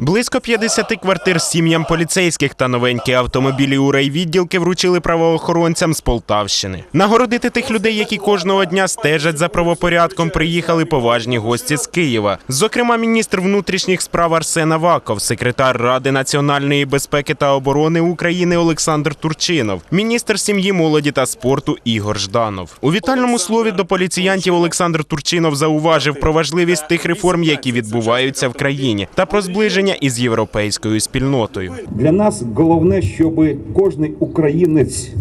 Близько 50 квартир сім'ям поліцейських та новенькі автомобілі у райвідділки вручили правоохоронцям з Полтавщини. Нагородити тих людей, які кожного дня стежать за правопорядком, приїхали поважні гості з Києва. Зокрема, міністр внутрішніх справ Арсен Аваков, секретар Ради національної безпеки та оборони України Олександр Турчинов, міністр сім'ї, молоді та спорту Ігор Жданов. У вітальному слові до поліціянтів Олександр Турчинов зауважив про важливість тих реформ, які відбуваються в країні, та про зближення із європейською спільнотою. Для нас головне, щоб кожен українець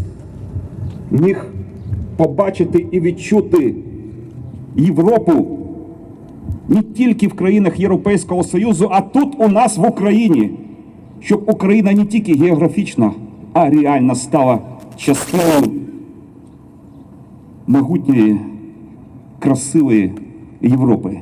міг побачити і відчути Європу не тільки в країнах Європейського Союзу, а тут у нас в Україні, щоб Україна не тільки географічно, а реально стала частиною могутньої, красивої Європи.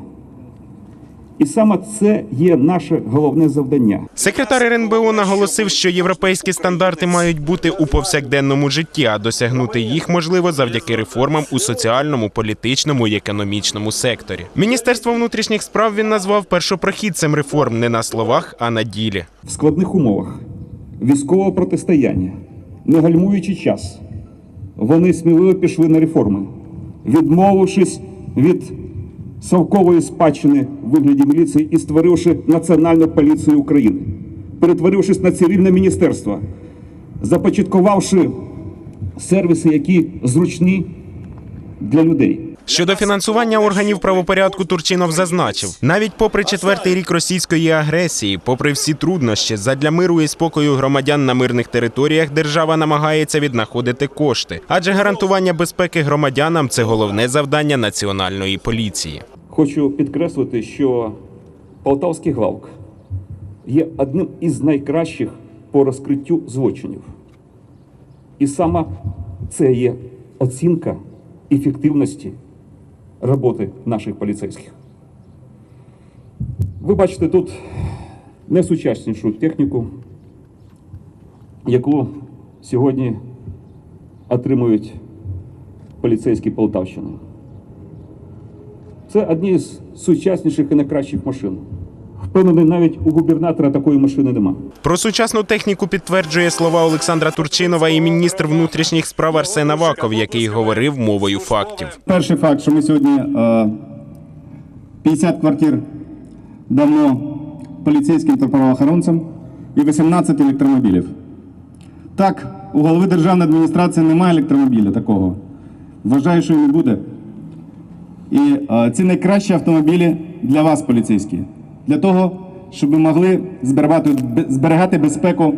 І саме це є наше головне завдання. Секретар РНБО наголосив, що європейські стандарти мають бути у повсякденному житті, а досягнути їх можливо завдяки реформам у соціальному, політичному і економічному секторі. Міністерство внутрішніх справ він назвав першопрохідцем реформ не на словах, а на ділі. в складних умовах військового протистояння, не гальмуючи час, вони сміливо пішли на реформи, відмовившись від совкової спадщини в вигляді міліції і створивши Національну поліцію України, перетворившись на цивільне міністерство, започаткувавши сервіси, які зручні для людей. Щодо фінансування органів правопорядку Турчинов зазначив, навіть попри четвертий рік російської агресії, попри всі труднощі, задля миру і спокою громадян на мирних територіях держава намагається віднаходити кошти, адже гарантування безпеки громадянам це головне завдання національної поліції. Хочу підкреслити, що Полтавський главк є одним із найкращих по розкриттю злочинів. І саме це є оцінка ефективності роботи наших поліцейських. Ви бачите тут найсучаснішу техніку, яку сьогодні отримують поліцейські Полтавщини. Це одні з сучасніших і найкращих машин. Впевнений, навіть у губернатора такої машини нема. Про сучасну техніку підтверджує слова Олександра Турчинова і міністр внутрішніх справ Арсен Аваков, який говорив мовою фактів. Перший факт, що ми сьогодні е, 50 квартир давно поліцейським та правоохоронцям і 18 електромобілів. Так, у голови державної адміністрації немає електромобіля такого. Вважаю, що і не буде. І е, ці найкращі автомобілі для вас, поліцейські, для того, щоб ви могли зберігати, безпеку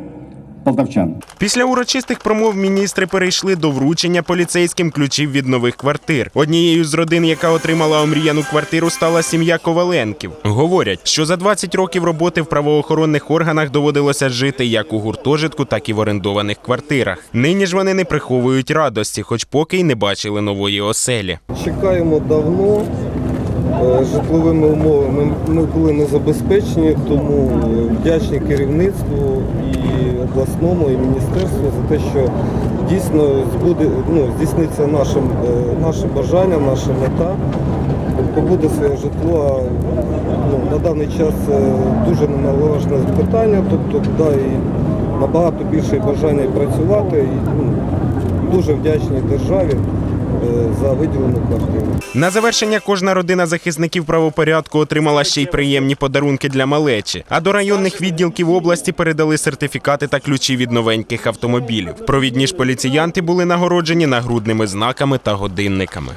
полтавчан. Після урочистих промов міністри перейшли до вручення поліцейським ключів від нових квартир. Однією з родин, яка отримала омріяну квартиру, стала сім'я Коваленків. Говорять, що за 20 років роботи в правоохоронних органах доводилося жити як у гуртожитку, так і в орендованих квартирах. Нині ж вони не приховують радості, хоч поки й не бачили нової оселі. Чекаємо давно. Е, Житловими умовами ми були не забезпечені, тому вдячні керівництву обласному, і міністерству за те, що дійсно збуде, ну, здійсниться нашим, е, наше бажання, наша мета. Побуде своє житло. Ну, на даний час дуже неналежне питання, тобто да, і набагато більше бажання працювати. І, ну, дуже вдячні державі е, за виділену квартиру. На завершення кожна родина захисників правопорядку отримала ще й приємні подарунки для малечі. А до районних відділків області передали сертифікати та ключі від новеньких автомобілів. Провідні ж поліціянти були нагороджені нагрудними знаками та годинниками.